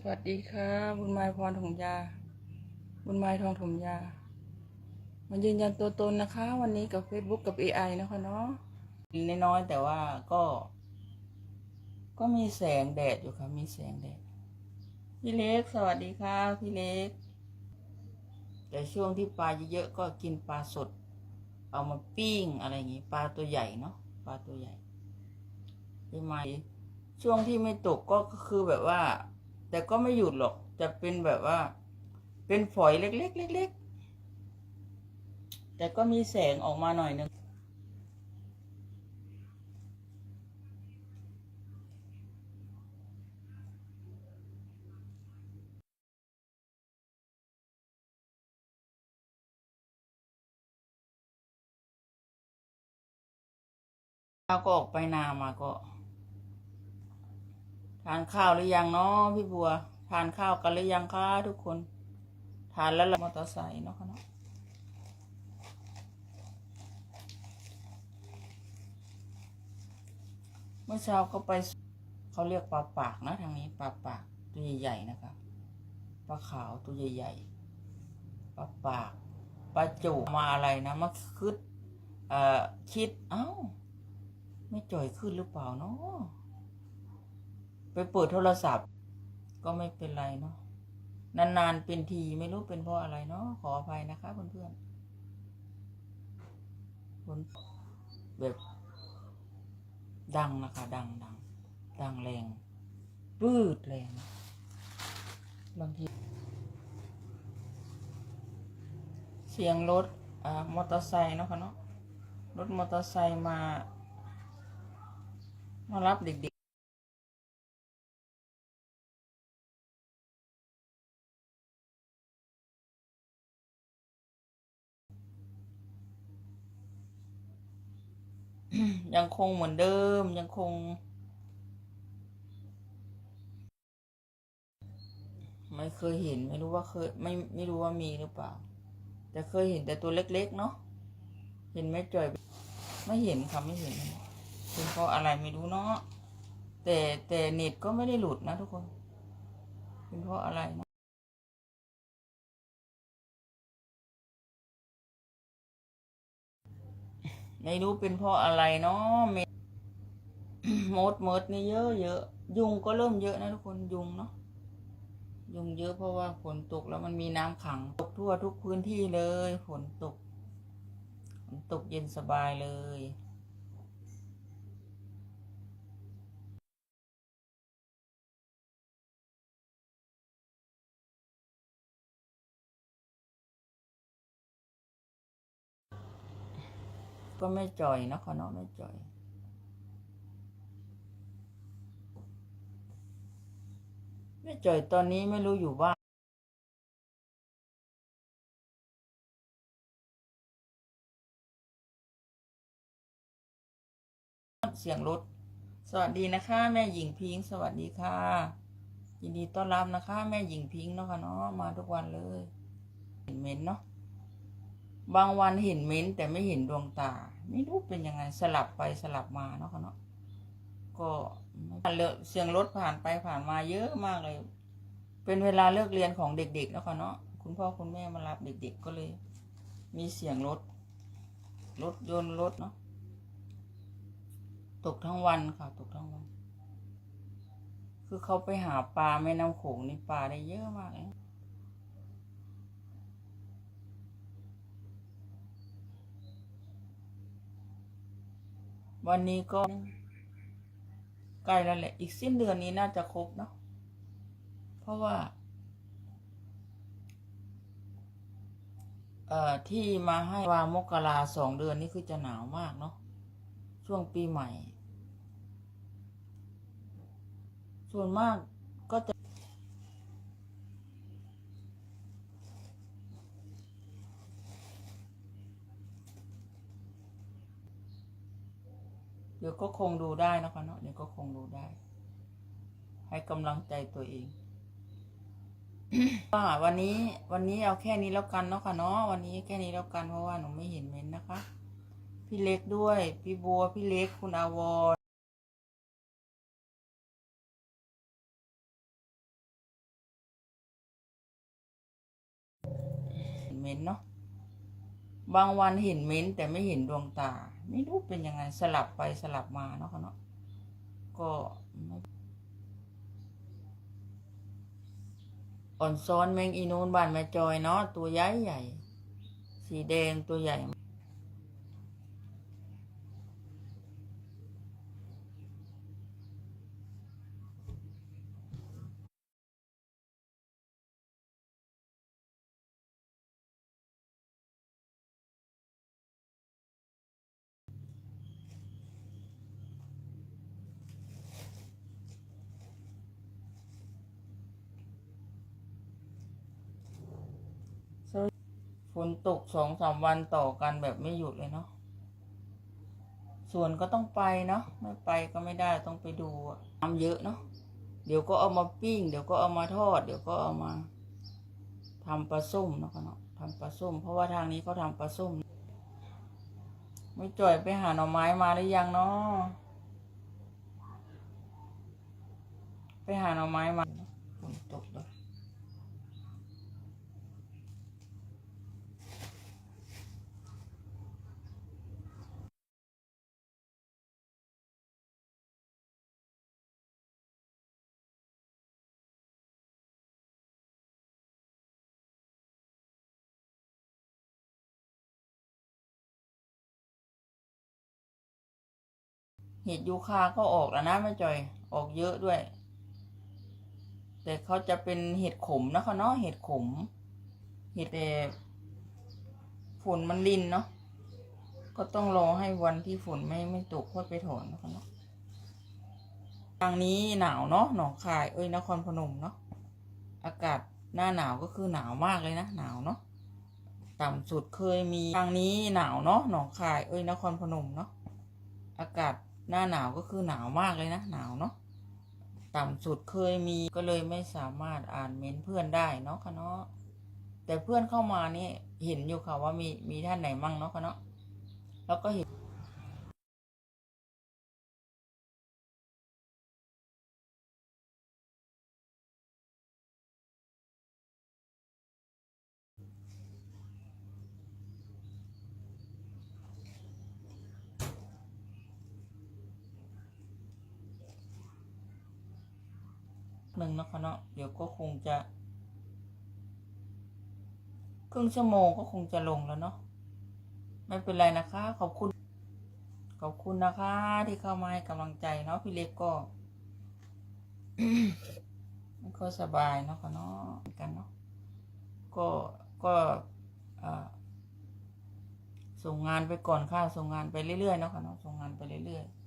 สวัสดีค่ะ บุญไม้พรถมยา บุญไม้ทองถมยา มายืนยันตัวตนนะคะ วันนี้กับ Facebook กับ AI นะคะเนาะน้อยๆแต่ว่าก็ ก็มีแสงแดดอยู่ค่ะ มีแสงแดด พี่เล็ก สวัสดีค่ะ พี่เล็ก แต่ช่วงที่ปลาเยอะๆก็กินปลาสด เอามาปิ้งอะไรอย่างงี้ ปลาตัวใหญ่เนาะ ปลาตัวใหญ่พี่ไม้ช่วงที่ไม่ตกก็คือแบบว่า แต่ก็ไม่หยุดหรอก จะเป็นแบบว่า เป็นฝอยเล็กๆเล็กๆแต่ก็มีแสงออกมาหน่อยนึงเราก็ออกไปนามาก็านข้าวหรือยังเนาะพี่บัว ทานข้าวกันหรือยังคะทุกคน ทานแล้วละมอเตอร์ไซค์เนาะคะเนาะเมื่อเช้าก็ไปเขาเรียกปลาปากนะทางนี้ปลาปากตัวใหญ่ๆนะคะปลาขาวตัวใหญ่ๆปลาปากปลาจูมาอะไรนะมาคิดเอ่อคิดเอ้า ไม่จ่อยขึ้นหรือเปล่าเนาะ เปิดโทรศัพท์ ก็ไม่เป็นไรเนาะนานๆเป็นทีไม่รู้เป็นเพราะอะไรเนาะขออภัยนะคะเพื่อนๆคนแบบดังนะคะ ดังดังดังแรงปืดแรงบางทีเสียงรถอ่ามอเตอร์ไซค์เนาะค่ะเนาะรถมอเตอร์ไซค์มา มารับเด็ก ยังคงเหมือนเดิม ยังคง ไม่เคยเห็นไม่รู้ว่าเคยไม่ไม่รู้ว่ามีหรือเปล่า แต่เคยเห็นแต่ตัวเล็กๆเนาะเห็นไหมจ่อยไม่เห็นค่ะไม่เห็นเป็นเพราะอะไรไม่รู้เนาะแต่แต่เน็ตก็ไม่ได้หลุดนะทุกคนเป็นเพราะอะไรเนาะ ไม่รู้เป็นเพราะอะไรเนาะเมดมดมดนี่เยอะเยอะยุงก็เริ่มเยอะนะทุกคนยุงเนาะยุงเยอะเพราะว่าฝนตกแล้วมันมีน้ำขังตกทั่วทุกพื้นที่เลยฝนตกฝนตกเย็นสบายเลย ก็ไม่จ่อยนะขอเนาะไม่จ่อยไม่จ่อยตอนนี้ไม่รู้อยู่บ้านเสียงรถ สวัสดีนะคะ แม่หญิงพิง สวัสดีค่ะ ยินดีต้อนรับนะคะ แม่หญิงพิงเนาะค่ะเนาะมาทุกวันเลยเห็นเม้นเนาะ บางวันเห็นเม้นแต่ไม่เห็นดวงตา ไม่รู้เป็นยังไงสลับไปสลับมาเนาะค่ะเนาะก็เลอะเสียงรถผ่านไปผ่านมาเยอะมากเลย เป็นเวลาเลิกเรียนของเด็กๆเนาะค่ะเนาะคุณพ่อคุณแม่มารับเด็กๆก็เลย มีเสียงรถ รถยนต์รถเนาะตกทั้งวันค่ะ ตกทั้งวัน คือเขาไปหาปลาแม่น้ำโขงนี่ปลาได้เยอะมากเลย วันนี้ก็ใกล้แล้วแหละ อีกสิ้นเดือนนี้น่าจะครบเนาะ เพราะว่า เอ่อ ที่มาให้วางมกราสองเดือนนี่คือจะหนาวมากเนาะ ช่วงปีใหม่ ส่วนมากก็จะ เดี๋ยวก็คงดูได้นะคะเนาะเดี๋ยวก็คงดูได้ ให้กำลังใจตัวเองว่าวันนี้วันนี้เอาแค่นี้แล้วกันเนาะค่ะเนาะวันนี้แค่นี้แล้วกันเพราะว่าหนูไม่เห็นเมนต์นะคะ พี่เล็กด้วย พี่บัวพี่เล็กคุณอาวร บางวันเห็นเม้นแต่ไม่เห็นดวงตา ไม่รู้เป็นยังไงสลับไปสลับมาเนาะค่ะเนาะก็อ่อนซ้อนแมงอีนูนบานแม่จอยเนาะตัวใหญ่ใหญ่ สีแดงตัวใหญ่ ฝ นตกสองสามวันต่อกันแบบไม่หยุดเลยเนาะส่วนก็ต้องไปเนาะไม่ไปก็ไม่ได้ต้องไปดูอะน้ำเยอะเนาะเดี๋ยวก็เอามาปิ้ง เดี๋ยวก็เอามาทอด เดี๋ยวก็เอามาทำปลาส้มเนาะค่ะเนาะทำปลาส้ม เพราะว่าทางนี้เขาทำปลาส้ม ไม่จ่อยไปหาหน่อไม้มาหรือยังเนาะไปหาหน่อไม้มาฝนตกเลย เห็ดยูคาก็ออกแล้วนะแม่จอยออกเยอะด้วย แต่เขาจะเป็นเห็ดขมนะคะเนาะเห็ดขม เห็ดแต่ฝนมันรินเนาะก็ต้องรอให้วันที่ฝนไม่ไม่ตกค่อยไปถอนนะคะเนาะทางนี้หนาวเนาะหนองคายเอ้ยนครพนมเนาะอากาศหน้าหนาวก็คือหนาวมากเลยนะหนาวเนาะต่ำสุดเคยมีทางนี้หนาวเนาะหนองคายเอ้ยนครพนมเนาะอากาศ หน้าหนาวก็คือหนาวมากเลยนะหนาวเนาะต่ำสุดเคยมีก็เลยไม่สามารถอ่านเม้นเพื่อนได้เนาะค่ะเนาะแต่เพื่อนเข้ามานี่เห็นอยู่ค่ะว่ามีมีท่านไหนมั่งเนาะค่ะเนาะแล้วก็เห็น หนึ่งเนาะค่ะเนาะเดี๋ยวก็คงจะ ครึ่งชั่วโมงก็คงจะลงแล้วเนาะไม่เป็นไรนะคะ ขอบคุณ ขอบคุณนะคะ ที่เข้ามาให้กำลังใจเนาะพี่เล็กก็ไม่ค่อยสบายเนาะค่ะเนาะกันเนาะก็ก็ส่งงานไปก่อนค่ะ ส่งงานไปเรื่อยๆเนาะค่ะเนาะส่งงานไปเรื่อยๆ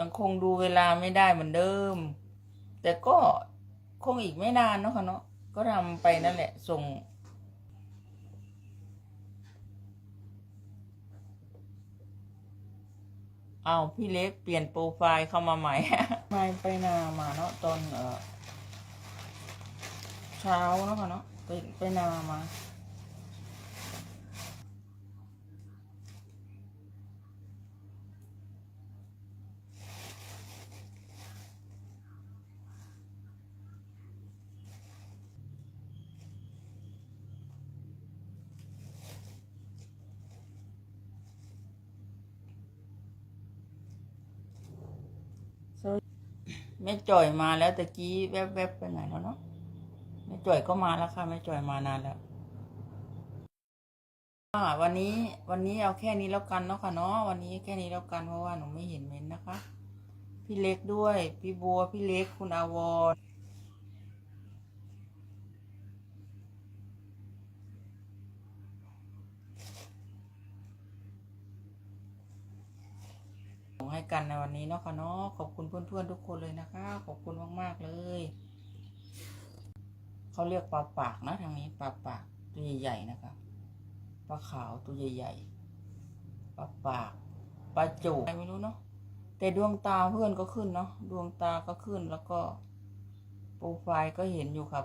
ยังคงดูเวลาไม่ได้เหมือนเดิม แต่ก็คงอีกไม่นานเนาะค่ะเนาะก็ทำไปนั่นแหละ ส่ง เอาพี่เล็กเปลี่ยนโปรไฟล์เข้ามาใหม่ไม่ไปนามาเนาะตอนเออเช้าเนาะค่ะเนาะไปไปนามา แม่จ่อยมาแล้วตะกี้แวบๆไปไหนแล้วเนาะแม่จ่อยก็มาแล้วค่ะแม่จ่อยมานานแล้วอวันนี้วันนี้เอาแค่นี้แล้วกันเนาะค่ะเนาะวันนี้แค่นี้แล้วกันเพราะว่าหนูไม่เห็นเมนต์นะคะ พี่เล็กด้วย พี่บัวพี่เล็กคุณอาวร ให้กันในวันนี้เนาะค่ะเนาะขอบคุณเพื่อนๆทุกคนเลยนะคะ ขอบคุณมากๆเลย เขาเรียกปลาปากนะทางนี้ปลาปากตัวใหญ่ๆนะคะปลาขาวตัวใหญ่ๆปลาปากปลาจูไม่รู้เนาะแต่ดวงตาเพื่อนก็ขึ้นเนาะดวงตาก็ขึ้นแล้วก็โปรไฟล์ก็เห็นอยู่ค่ะ